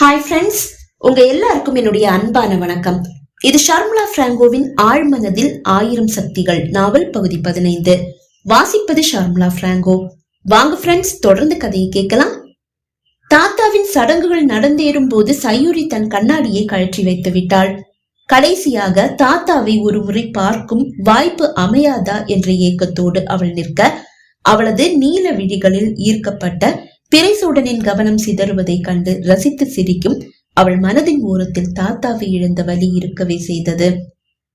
Hi friends உங்க எல்லாருக்கும் என்னுடைய அன்பான வணக்கம். இது ஷர்முலா பிராங்கோவின் ஆழ்மனதில் ஆயிரம் சக்திகள் நாவல் பகுதி பதினைந்து. வாசிப்பது ஷர்முலா பிராங்கோ. வாங்க ஃப்ரெண்ட்ஸ் தொடர்ந்து கதையை கேட்கலாம். தாத்தாவின் சடங்குகள் நடந்தேறும் போது சயூரி தன் கண்ணாடியை கழற்றி வைத்து விட்டாள். கடைசியாக தாத்தாவை ஒரு முறை பார்க்கும் வாய்ப்பு அமையாதா என்ற ஏக்கத்தோடு அவள் நிற்க அவளது நீல விழிகளில் ஈர்க்கப்பட்ட பிறைசூடனின் கவனம் சிதறுவதைக் கண்டு ரசித்து சிரிக்கும் அவள் மனதின் ஓரத்தில் தாத்தாவை இழந்த வலி இருக்கவே செய்தது.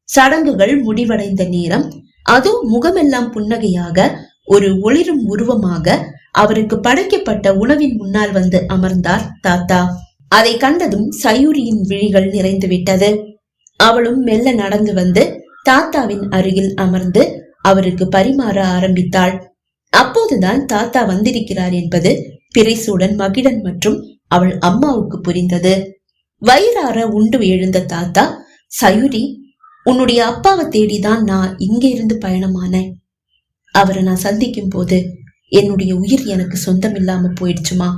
சடங்குகள் முடிவடைந்த நேரம் அது முகமெல்லாம் புன்னகையாக ஒரு ஒளிரும் உருவமாக அவருக்கு படைக்கப்பட்ட உணவின் முன்னால் வந்து அமர்ந்தார் தாத்தா. அதை கண்டதும் சயூரியின் விழிகள் நிறைந்து விட்டது அவளும் மெல்ல நடந்து வந்து தாத்தாவின் அருகில் அமர்ந்து அவருக்கு பரிமாற ஆரம்பித்தாள். அப்போதுதான் தாத்தா வந்திருக்கிறார் என்பது பிறைசூடன் மகிழன் மற்றும் அவள் அம்மாவுக்கு புரிந்தது. வயிறார உண்டு எழுந்த தாத்தா சயுரி உன்னுடைய அப்பாவை தேடிதான் நான் இங்க இருந்து பயணமானேன். அவரை நான் சந்திக்கும் போது என்னுடைய உயிர் எனக்கு சொந்தம் இல்லாம போயிடுச்சுமா?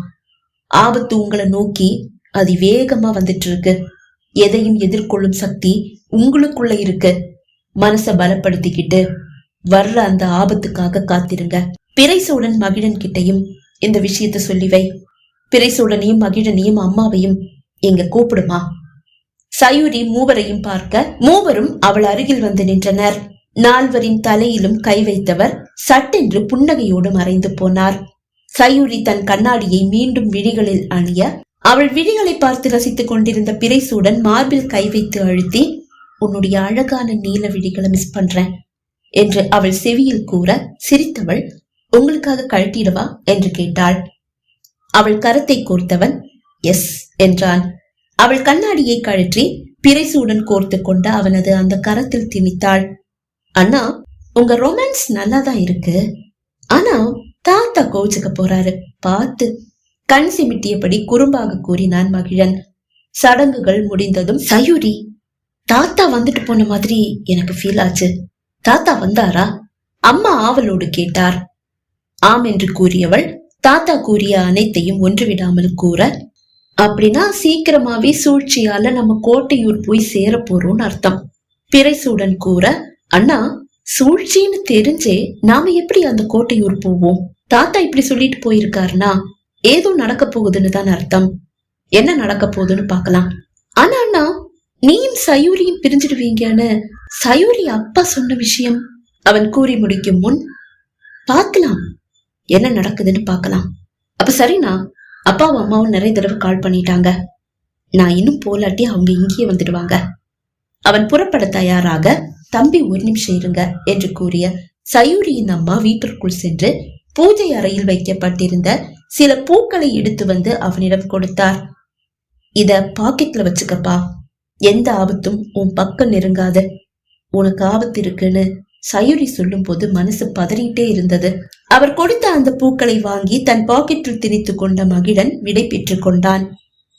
ஆபத்து உங்களை நோக்கி அதிவேகமா வந்துட்டு இருக்கு எதையும் எதிர்கொள்ளும் சக்தி உங்களுக்குள்ள இருக்கு. மனச பலப்படுத்திக்கிட்டு வர்ற அந்த ஆபத்துக்காக காத்திருங்க. பிறைசூடன் மகிழன் கிட்டையும் இந்த விஷயத்தை சொல்லி வை. பிறைசூடனையும் மகிழனையும் அம்மாவையும் எங்க கூப்பிடுமா? சயூரி மூவரையும் பார்க்க மூவரும் அவள் அருகில் வந்து நின்றனர். நால்வரின் தலையிலும் கை வைத்தவர் சட்டென்று புன்னகையோடு மறைந்து போனார். சயூரி தன் கண்ணாடியை மீண்டும் விழிகளில் அணிய அவள் விழிகளை பார்த்து ரசித்துக் கொண்டிருந்த பிறைசூடன் மார்பில் கை வைத்து அழுத்தி உன்னுடைய அழகான நீல விழிகளை மிஸ் பண்றேன் என்று அவள் செவியில் கூற சிரித்தவள் உங்களுக்காக கழட்டிடவா? என்று கேட்டாள். அவள் கரத்தை கோர்த்தவன் எஸ் என்றான். அவள் கண்ணாடியை கழற்றி பிறைசூடன் கோர்த்து கொண்டு அவனது அந்த கரத்தில் திணித்தாள். அண்ணா உங்க ரொமான்ஸ் நல்லாதான் இருக்கு. ஆனா தாத்தா கோச்சுக்க போறாரு. பார்த்து. கண் சிமிட்டியபடி குறும்பாக கூறினான் மகிழன். சடங்குகள் முடிந்ததும் சயூரி தாத்தா வந்துட்டு போன மாதிரி எனக்கு ஃபீல் ஆச்சு. தாத்தா வந்தாரா? அம்மா ஆவலோடு கேட்டார். ஆம் என்று கூறியவள் தாத்தா கூறிய அனைத்தையும் ஒன்று விடாமல் கூற அப்படின்னா சீக்கிரமாவே சூழ்ச்சியால நம்ம கோட்டையூர் போய் சேர போறோம்னு அர்த்தம். பிறைசூடன் கூற அண்ணா சூழ்ச்சின்னு தெரிஞ்சே நாம எப்படி அந்த கோட்டையூர் போவோம்? தாத்தா இப்படி சொல்லிட்டு போயிருக்காருன்னா ஏதோ நடக்க போகுதுன்னு தான் அர்த்தம். என்ன நடக்க போகுதுன்னு பாக்கலாம் ஆனா அண்ணா நீயும் சயூரியும் பிரிஞ்சிடுவீங்கன்னு சயூரி அப்பா சொன்ன விஷயம். அவன் கூறி முடிக்கும் முன் பார்க்கலாம் என்ன நடக்குதுன்னு பார்க்கலாம். அப்ப சரிண்ணா அப்பாவும் அம்மாவும் நிறைய தடவை கால் பண்ணிட்டாங்க. நான் இன்னும் போலாட்டி அவங்க இங்கேயே வந்துடுவாங்க. அவன் புறப்பட தயாராக தம்பி ஒரு நிமிஷம் இருங்க என்று கூறிய சயூரியின் அம்மா வீட்டிற்குள் சென்று பூஜை அறையில் வைக்கப்பட்டிருந்த சில பூக்களை எடுத்து வந்து அவனிடம் கொடுத்தார். இத பாக்கெட்ல வச்சுக்கப்பா. எந்த ஆபத்தும் உன் பக்கம் நெருங்காது. உனக்கு ஆபத்து இருக்குன்னு சயுரி சொல்லும் போது மனசு பதறிட்டே இருந்தது. அவர் கொடுத்த அந்த பூக்களை வாங்கி தன் பாக்கெட்டில் திணித்து கொண்ட மகிழன் விடை பெற்றுக் கொண்டான்.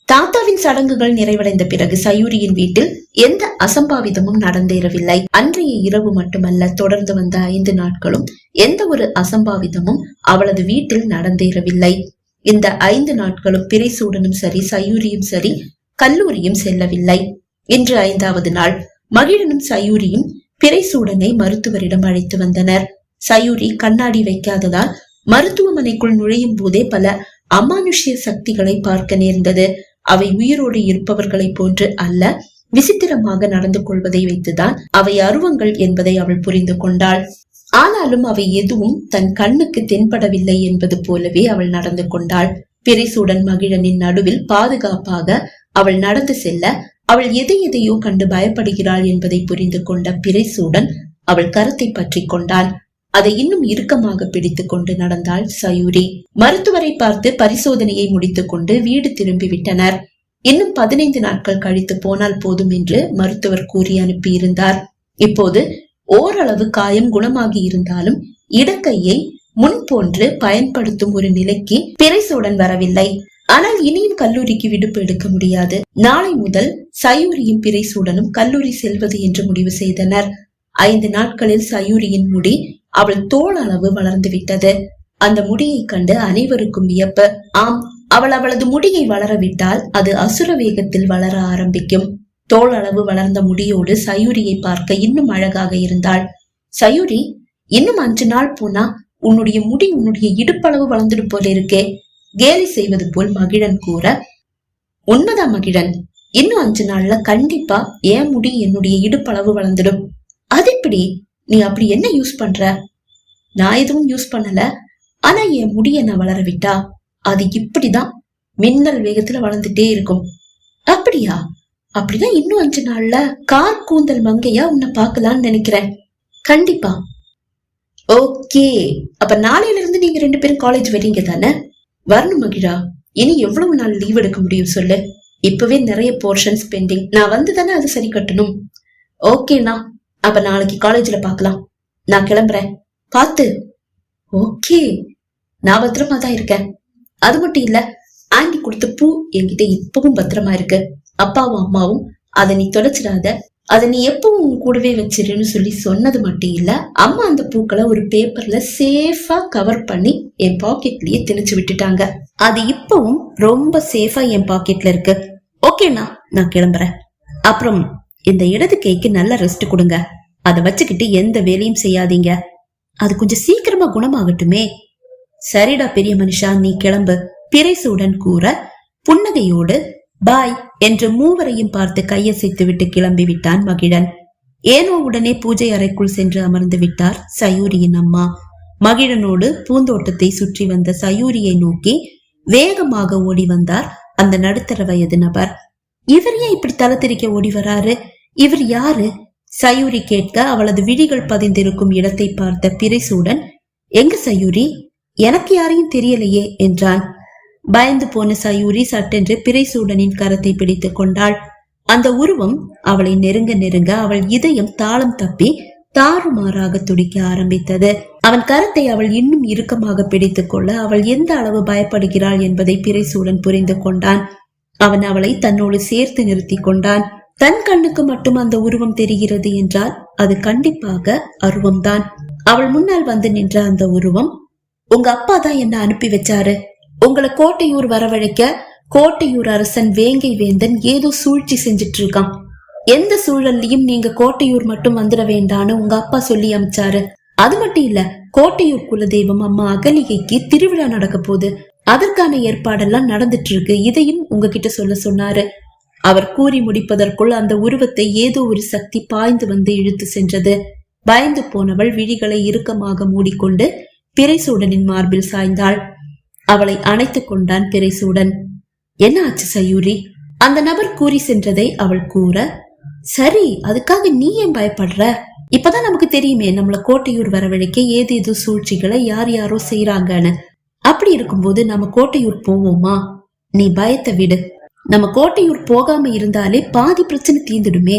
தாத்தாவின் சடங்குகள் நிறைவடைந்த பிறகு சயூரியின் வீட்டில் எந்த அசம்பாவிதமும் நடந்தேறவில்லை. அன்றைய இரவு மட்டுமல்ல தொடர்ந்து வந்த ஐந்து நாட்களும் எந்த ஒரு அசம்பாவிதமும் அவளது வீட்டில் நடந்தேறவில்லை. இந்த ஐந்து நாட்களும் பிறைசூடனும் சரி சயூரியும் சரி கல்லூரியும் செல்லவில்லை. இன்று ஐந்தாவது நாள். மகிழனும் சயூரியும் பிறைசூடனை மருத்துவரிடம் அழைத்து வந்தனர். சயூரி கண்ணாடி வைக்காததால் மருத்துவமனைக்குள் நுழையும் போதே பல அமானுஷ்ய சக்திகளை பார்க்க நேர்ந்தது. அவை உயிரோடு இருப்பவர்களைப் போன்று அல்ல விசித்திரமாக நடந்து கொள்வதை வைத்துதான் அவை அருவங்கள் என்பதை அவள் புரிந்து கொண்டாள். ஆனாலும் அவை எதுவும் தன் கண்ணுக்கு தென்படவில்லை என்பது போலவே அவள் நடந்து கொண்டாள். பிறைசூடன் மகிழனின் நடுவில் பாதுகாப்பாக அவள் நடந்து செல்ல அவள் எதை எதையோ கண்டு பயப்படுகிறாள் என்பதை புரிந்து கொண்ட பிறைசூடன் அவள் கரத்தை பற்றி கொண்டான் அதை இன்னும் இறுக்கமாக பிடித்துக் கொண்டு நடந்தாள் சயூரி. மருத்துவரை பார்த்து பரிசோதனையை முடித்துக் கொண்டு வீடு திரும்பி விட்டனர். இன்னும் பதினைந்து நாட்கள் கழித்து போனால் போதும் என்று மருத்துவர் கூறி அனுப்பியிருந்தார். இப்போது ஓரளவு காயம் குணமாகி இருந்தாலும் இடக்கையை முன் போன்று பயன்படுத்தும் ஒரு நிலைக்கு பிறைசூடன் வரவில்லை. ஆனால் இனியும் கல்லூரிக்கு விடுப்பு எடுக்க முடியாது. நாளை முதல் சயூரியும் பிறைசூடனும் கல்லூரி செல்வது என்று முடிவு செய்தனர். ஐந்து நாட்களில் சயூரியின் முடி அவள் தோல் அளவு வளர்ந்து விட்டது. அந்த முடியை கண்டு அனைவருக்கும் வியப்பு. ஆம் அவள் அவளது முடியை வளரவிட்டால் அது அசுர வேகத்தில் வளர ஆரம்பிக்கும். தோல் அளவு வளர்ந்த முடியோடு சயூரியை பார்க்க இன்னும் அழகாக இருந்தாள். சயூரி இன்னும் அஞ்சு நாள் போனா உன்னுடைய முடி உன்னுடைய இடுப்பளவு வளர்ந்துடு போல இருக்கே. கேலி செய்வது போல் மகிழன் கூற உண்மைதான் மகிழன் இன்னும் அஞ்சு நாள்ல கண்டிப்பா என் முடி என்னுடைய இடுப்பளவு வளர்ந்துடும். அது எப்படி? நீ அப்படி என்ன யூஸ் பண்ற? நான் எதுவும் யூஸ் பண்ணல. ஆனா என் முடிய நான் வளர விட்டா? அது இப்படிதான் மின்னல் வேகத்துல வளர்ந்துட்டே இருக்கும். அப்படியா? அப்படின்னா இன்னும் அஞ்சு நாள்ல கார் கூந்தல் மங்கையா உன்னை பார்க்கலாம்னு நினைக்கிறேன். கண்டிப்பா. ஓகே. அப்ப நாளையில இருந்து நீங்க ரெண்டு பேரும் காலேஜ் வரீங்க தானே? வரணும் மகிழா. இனி எவ்வளவு நாள் லீவ் எடுக்க முடியும் சொல்லு? இப்பவே நிறைய போர்ஷன்ஸ் பெண்டிங் நான் வந்து தானே அது சரி கட்டணும்? ஓகேண்ணா அப்ப நாளைக்கு காலேஜ்ல பாக்கலாம் நான் கிளம்புறேன். பாத்து ஓகே நான் பத்திரமா தான் இருக்கேன். அது மட்டும் இல்ல ஆண்டி கொடுத்த பூ என்கிட்ட இப்பவும் பத்திரமா இருக்கு. அப்பாவும் அம்மாவும் அதை நீ தொலைச்சிடாத. அதை நீ எப்பவும் உன் கூடவே வச்சிருன்னு சொல்லி சொன்னது மட்டும் இல்ல அம்மா அந்த பூக்களை ஒரு பேப்பர்ல சேஃபா கவர் பண்ணி என் பாக்கெட்லயே திணிச்சு விட்டுட்டாங்க. அது இப்பவும் ரொம்ப சேஃபா என் பாக்கெட்ல இருக்கு. ஓகேண்ணா நான் கிளம்புறேன். அப்புறம் இந்த இடது கைக்கு நல்ல ரெஸ்ட் கொடுங்க. அதை வச்சுக்கிட்டு எந்த வேலையும் செய்யாதீங்க. அது கொஞ்சம் சீக்கிரமா குணமாகட்டுமே. சரிடா பெரிய மனுஷா நீ கிளம்பு. பிரைசுடன் கூற புன்னகையோடு பாய் என்று மூவரையும் பார்த்து கையசைத்து விட்டு கிளம்பி விட்டான் மகிழன். ஏனோ உடனே பூஜை அறைக்குள் சென்று அமர்ந்து விட்டார் சயூரியின் அம்மா. மகிழனோடு பூந்தோட்டத்தை சுற்றி வந்த சயூரியை நோக்கி வேகமாக ஓடி வந்தார் அந்த நடுத்தர வயது நபர். இவர் ஏன் இப்படி தலத்திரிக்க ஓடி வராரு? இவர் யாரு? சயூரி கேட்க அவளது விழிகள் பதிந்திருக்கும் இடத்தை பார்த்த பிரிசூடன் எங்க சயூரி? எனக்கு யாரையும் தெரியலையே என்றான். பயந்து போன சயூரி சட்டென்று பிறைசூடனின் கரத்தை பிடித்துக் கொண்டாள். அந்த உருவம் அவளை நெருங்க நெருங்க அவள் இதயம் தாளம் தப்பி தாறுமாறாக துடிக்க ஆரம்பித்தது. அவன் கரத்தை அவள் இன்னும் இறுக்கமாக பிடித்துக் கொள்ள அவள் எந்த அளவு பயப்படுகிறாள் என்பதை பிறைசூடன் புரிந்து கொண்டான். அவன் அவளை தன்னோடு சேர்த்து நிறுத்தி கொண்டான். தன் கண்ணுக்கு மட்டும் அந்த உருவம் தெரிகிறது என்றால் அது கண்டிப்பாக அருவம்தான். அவள் முன்னால் வந்து நின்ற அந்த உருவம் உங்க அப்பா தான் என்ன அனுப்பி வச்சாரு? உங்களை கோட்டையூர் வரவழைக்க கோட்டையூர் அரசன் வேங்கை வேந்தன் ஏதோ சூழ்ச்சி செஞ்சிட்டு இருக்கான் எந்த சூழல்லையும் நீங்க கோட்டையூர் மட்டும் வந்துட வேண்டான்னு உங்க அப்பா சொல்லி அமைச்சாரு. அது மட்டும் இல்ல கோட்டையூர் குலதெய்வம் அம்மா அகலிகைக்கு திருவிழா நடக்க போகுது. அதற்கான ஏற்பாடெல்லாம் நடந்துட்டு இருக்கு இதையும் உங்ககிட்ட சொல்ல சொன்னாரு. அவர் கூறி முடிப்பதற்குள் அந்த உருவத்தை ஏதோ ஒரு சக்தி பாய்ந்து வந்து இழுத்து சென்றது. பயந்து போனவள் விழிகளை இறுக்கமாக மூடிக்கொண்டு பிறைசூடனின் மார்பில் சாய்ந்தாள். அவளை அணைத்துக் கொண்டான் திரைசூடன். என்ன ஆச்சு சயூரி? அந்த நபர் கூறி சென்றதை அவள் கூற சரி அதுக்காக நீ ஏன் பயப்படுற? இப்பதான் நமக்கு தெரியுமே நம்மள கோட்டையூர் வரவழைக்க ஏது சூழ்ச்சிகளை யார் யாரோ செய்யறாங்கன்னு அப்படி இருக்கும்போது நம்ம கோட்டையூர் போவோமா? நீ பயத்தை விடு. நம்ம கோட்டையூர் போகாம இருந்தாலே பாதி பிரச்சனை தீந்துடுமே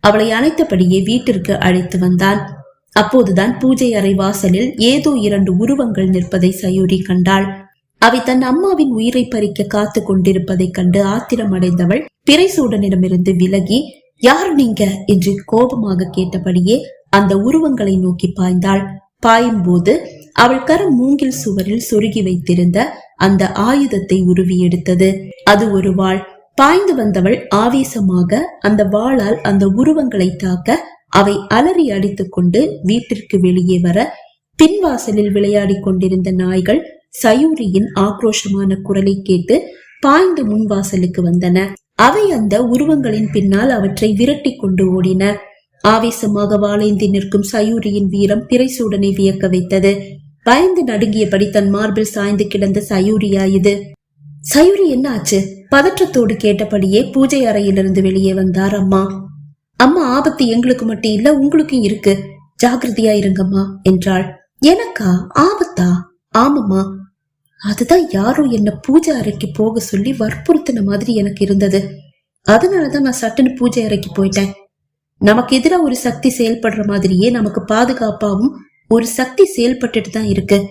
அவளை அழைத்தபடியே வீட்டிற்கு அழைத்து வந்தான். அப்போதுதான் பூஜை அறை வாசலில் ஏதோ இரண்டு உருவங்கள் நிற்பதை சயூரி கண்டாள். அவை தன் அம்மாவின் உயிரை பறிக்க காத்து கொண்டிருப்பதைக் கண்டு ஆத்திரம் அடைந்தவள் பிறைசூடனிடமிருந்து விலகி யார் நீங்க? என்று கோபமாக கேட்டபடியே அந்த உருவங்களை நோக்கி பாய்ந்தாள். பாயும் போது அவள் கரம் மூங்கில் சுவரில் சொருகி வைத்திருந்த அந்த ஆயுதத்தை உருவி எடுத்தது. அது ஒரு வாள். பாய்ந்து வந்தவள் ஆவேசமாக அந்த வாளால் அந்த உருவங்களை தாக்க அவை அலறி அடித்துக்கொண்டு வீட்டிற்கு வெளியே வர பின்வாசலில் விளையாடி கொண்டிருந்த நாய்கள் சயூரியின் ஆக்ரோஷமான குரலை கேட்டு பாய்ந்து முன்வாசலுக்கு வந்தன. அவை அந்த உருவங்களின் பின்னால் அவற்றை விரட்டி கொண்டு ஓடின. ஆவேசமாக வாளைந்தி நிற்கும் சயூரியின் வீரம் பிறைசூடனை வியக்க வைத்தது. பயந்து நடுங்கியபடி தன் மார்பில் சாய்ந்து கிடந்த சயூரியா இது சயூரி என்ன ஆச்சு பதற்றத்தோடு கேட்டபடியே பூஜை அறையிலிருந்து வெளியே வந்தார் அம்மா. அம்மா ஆபத்து எங்களுக்கு மட்டும் இல்ல உங்களுக்கும் இருக்கு. ஜாகிரதையா இருங்கம்மா என்றாள். எனக்கா? ஆபத்தா? ஆமாம்மா. அதுதான் யாரோ என்ன பூஜை அறைக்கு போக சொல்லி வற்புறுத்தின மாதிரி எனக்கு இருந்தது. அதனாலதான் நான் சட்டுன்னு பூஜை அறைக்கு போயிட்டேன். நமக்கு எதிராக ஒரு சக்தி செயல்படுற மாதிரியே நமக்கு பாதுகாப்பாவும் ஒரு சக்தி செயல்பட்டுட்டு தான் இருக்கு.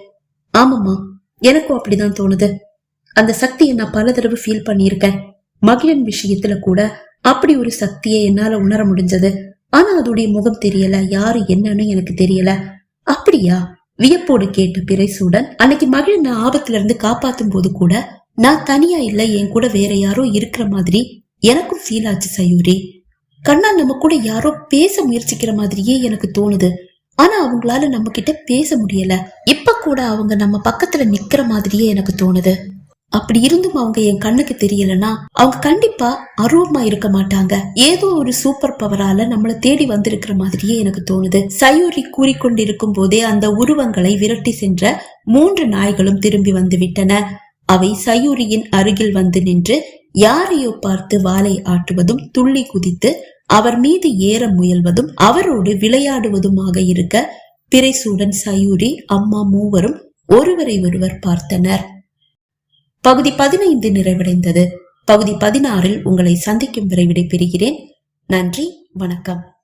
ஆமாம்மா எனக்கும் அப்படிதான் தோணுது. அந்த சக்தியை நான் பல தடவை ஃபீல் பண்ணியிருக்கேன். மகிழன் விஷயத்துல கூட அப்படி ஒரு சக்தியை என்னால உணர முடிஞ்சது. ஆனா அதோடைய முகம் தெரியல யாரு என்னன்னு எனக்கு தெரியல. அப்படியா? வியப்போடு கேட்ட பிறைசூடன் அன்னைக்கு மகிழனை ஆபத்துல இருந்து காப்பாத்தும் போது கூட நான் தனியா இல்ல என் கூட வேற யாரோ இருக்கிற மாதிரி எனக்கும் ஃபீல் ஆச்சு சயூரி. கண்ணா நம்ம கூட யாரோ பேச முயற்சிக்கிற மாதிரியே எனக்கு தோணுது. ஆனா அவங்களால நம்ம கிட்ட பேச முடியல. இப்ப கூட அவங்க நம்ம பக்கத்துல நிக்கிற மாதிரியே எனக்கு தோணுது. அப்படி இருந்தும் அவங்க என் கண்ணுக்கு தெரியலனா அவங்க கண்டிப்பா அருவமா இருக்க மாட்டாங்க. ஏதோ ஒரு சூப்பர் பவரால நம்மள தேடி வந்திருக்கிற மாதிரியே எனக்கு தோணுது. சயூரி கூறிக்கொண்டிருக்கும் போதே அந்த உருவங்களை விரட்டி சென்ற மூன்று நாய்களும் திரும்பி வந்து விட்டன. அவை சயூரியின் அருகில் வந்து நின்று யாரையோ பார்த்து வாளை ஆட்டுவதும் துள்ளி குதித்து அவர் மீது ஏற முயல்வதும் அவரோடு விளையாடுவதுமாக இருக்க பிறைசூடன் சயூரி அம்மா மூவரும் ஒருவரை ஒருவர் பார்த்தனர். பகுதி பதினைந்து நிறைவடைந்தது. பகுதி பதினாறில் உங்களை சந்திக்கும் விரைவிடை பெறுகிறேன் நன்றி வணக்கம்.